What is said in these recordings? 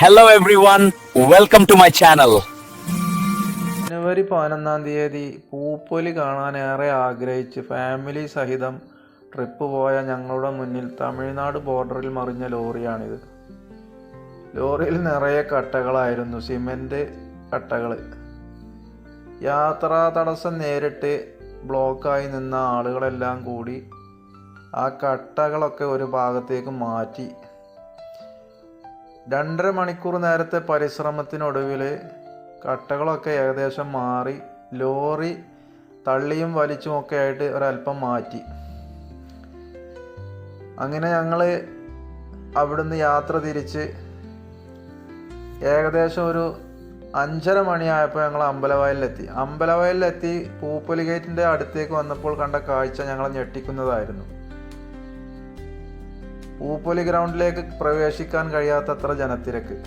Hello one welcome to my channel ജനുവരി പതിനൊന്നാം തീയതി പൂപ്പൊലി കാണാൻ ഏറെ ആഗ്രഹിച്ച് ഫാമിലി സഹിതം ട്രിപ്പ് പോയ ഞങ്ങളുടെ മുന്നിൽ തമിഴ്നാട് ബോർഡറിൽ മറിഞ്ഞ ലോറിയാണിത്. ലോറിയിൽ നിറയെ കട്ടകളായിരുന്നു സിമന്റ് കട്ടകൾ. യാത്രാ തടസ്സം നേരിട്ട് ബ്ലോക്കായി നിന്ന ആളുകളെല്ലാം കൂടി ആ കട്ടകളൊക്കെ ഒരു ഭാഗത്തേക്ക് മാറ്റി. രണ്ടര മണിക്കൂർ നേരത്തെ പരിശ്രമത്തിനൊടുവിൽ കട്ടകളൊക്കെ ഏകദേശം മാറി ലോറി തള്ളിയും വലിച്ചുമൊക്കെ ആയിട്ട് ഒരല്പം മാറ്റി. അങ്ങനെ ഞങ്ങൾ അവിടുന്ന് യാത്ര തിരിച്ച് ഏകദേശം ഒരു അഞ്ചര മണിയായപ്പോൾ ഞങ്ങൾ അമ്പലവയലിലെത്തി. അമ്പലവയലിലെത്തി പൂപ്പൊലി ഗേറ്റിന്റെ അടുത്തേക്ക് വന്നപ്പോൾ കണ്ട കാഴ്ച ഞങ്ങളെ ഞെട്ടിക്കുന്നതായിരുന്നു. പൂപ്പൊലി ഗ്രൗണ്ടിലേക്ക് പ്രവേശിക്കാൻ കഴിയാത്തത്ര ജനത്തിരക്ക്.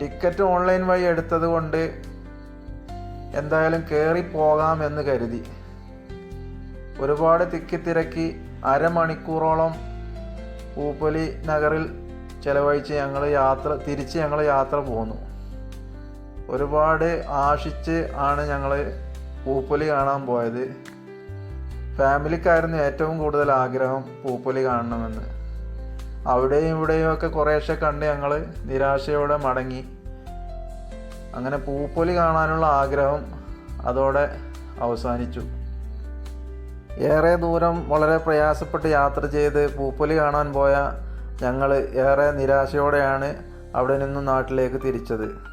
ടിക്കറ്റ് ഓൺലൈൻ വഴി എടുത്തത് കൊണ്ട് എന്തായാലും കയറി പോകാമെന്ന് കരുതി. ഒരുപാട് തിക്കിത്തിരക്കി അരമണിക്കൂറോളം പൂപ്പൊലി നഗറിൽ ചിലവഴിച്ച് ഞങ്ങൾ യാത്ര തിരിച്ച് ഞങ്ങൾ യാത്ര പോന്നു. ഒരുപാട് ആശിച്ച് ആണ് ഞങ്ങൾ പൂപ്പൊലി കാണാൻ പോയത്. ഫാമിലിക്കായിരുന്നു ഏറ്റവും കൂടുതൽ ആഗ്രഹം പൂപ്പൊലി കാണണമെന്ന്. അവിടെയും ഇവിടെയും ഒക്കെ കുറേശ്ശെ കണ്ട് ഞങ്ങൾ നിരാശയോടെ മടങ്ങി. അങ്ങനെ പൂപ്പൊലി കാണാനുള്ള ആഗ്രഹം അതോടെ അവസാനിച്ചു. ഏറെ ദൂരം വളരെ പ്രയാസപ്പെട്ട് യാത്ര ചെയ്ത് പൂപ്പൊലി കാണാൻ പോയ ഞങ്ങൾ ഏറെ നിരാശയോടെയാണ് അവിടെ നിന്നും നാട്ടിലേക്ക് തിരിച്ചത്.